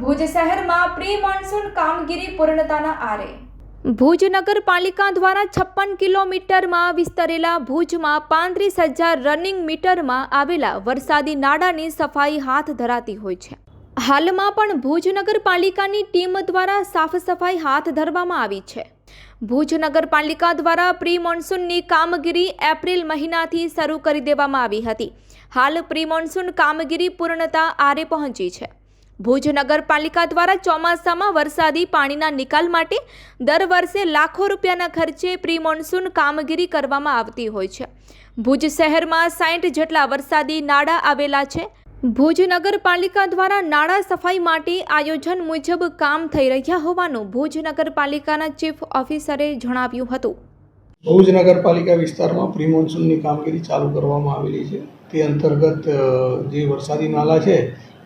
ભુજ શહેરમાં pre monsoon કામગીરી પૂર્ણતાના આરે. ભુજ નગરપાલિકા દ્વારા છપ્પન કિલોમીટરમાં વિસ્તરેલા ભુજમાં પાંત્રીસ હજાર રનિંગ મીટરમાં આવેલા વરસાદી નાડાની સફાઈ હાથ ધરાતી હોય છે. હાલમાં પણ ભુજ નગરપાલિકાની ટીમ દ્વારા સાફ સફાઈ હાથ ધરવામાં આવી છે. ભુજ નગરપાલિકા દ્વારા પ્રી મોન્સૂનની કામગીરી એપ્રિલ મહિનાથી શરૂ કરી દેવામાં આવી હતી. હાલ પ્રી મોન્સૂન કામગીરી પૂર્ણતા આરે પહોંચી છે. ભુજ નગરપાલિકા દ્વારા ચોમાસામાં વરસાદી પાણીના નિકાલ માટે દર વર્ષે લાખો રૂપિયાના ખર્ચે પ્રી મોન્સૂન કામગીરી કરવામાં આવતી હોય છે. ભુજ શહેરમાં સાઠ જેટલા વરસાદી નાળા આવેલા છે. ભુજ નગરપાલિકા દ્વારા નાળા સફાઈ માટે આયોજન મુજબ કામ થઈ રહ્યા હોવાનું ભુજ નગરપાલિકાના ચીફ ઓફિસરે જણાવ્યું હતું. ભુજ નગરપાલિકા વિસ્તારમાં પ્રી કામગીરી ચાલુ કરવામાં આવેલી છે. તે અંતર્ગત જે વરસાદી નાલા છે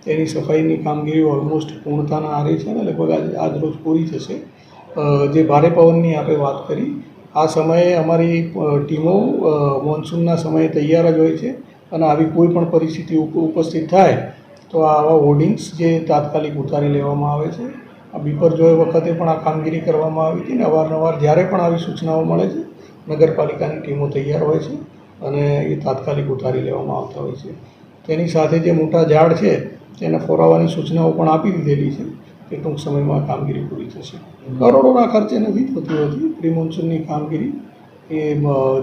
તેની સફાઈની કામગીરી ઓલમોસ્ટ પૂર્ણતાના આરે છે અને લગભગ આજ આજ રોજ પૂરી થશે. જે ભારે પવનની આપણે વાત કરી, આ સમયે અમારી ટીમો મોન્સૂનના સમયે તૈયાર જ હોય છે અને આવી કોઈ પણ પરિસ્થિતિ ઉપ- ઉપસ્થિત થાય, તો આવા હોર્ડિંગ્સ જે તાત્કાલિક ઉતારી લેવામાં આવે છે. આ બિપરજોય વખતે પણ આ કામગીરી કરવામાં આવી હતી ને અવારનવાર જ્યારે પણ આવી સૂચનાઓ મળે છે, નગરપાલિકાની ટીમો તૈયાર હોય છે અને એ તાત્કાલિક ઉતારી લેવામાં આવતા હોય છે. તેની સાથે જે મોટા ઝાડ છે તેને ફોરાવવાની સૂચનાઓ પણ આપી દીધેલી છે કે ટૂંક સમયમાં કામગીરી પૂરી થશે. કરોડોના ખર્ચે નથી થતી હોતી પ્રિમોન્સૂનની કામગીરી, એ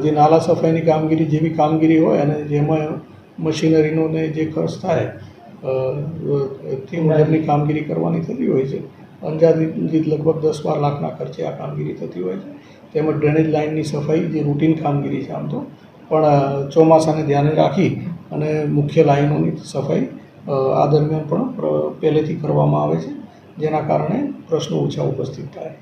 જે નાલા સફાઈની કામગીરી, જેવી કામગીરી હોય અને જેમાં મશીનરીનો ને જે ખર્ચ થાય તે મુજબની કામગીરી કરવાની થતી હોય છે. અંદાજિત લગભગ દસ બાર લાખના ખર્ચે આ કામગીરી થતી હોય છે. તેમજ ડ્રેનેજ લાઇનની સફાઈ જે રૂટીન કામગીરી છે આમ તો, પણ ચોમાસાને ધ્યાને રાખી અને મુખ્ય લાઇનોની સફાઈ આ દરમિયાન પણ પહેલેથી કરવામાં આવે છે જેના કારણે પ્રશ્નો ઓછા ઉપસ્થિત થાય.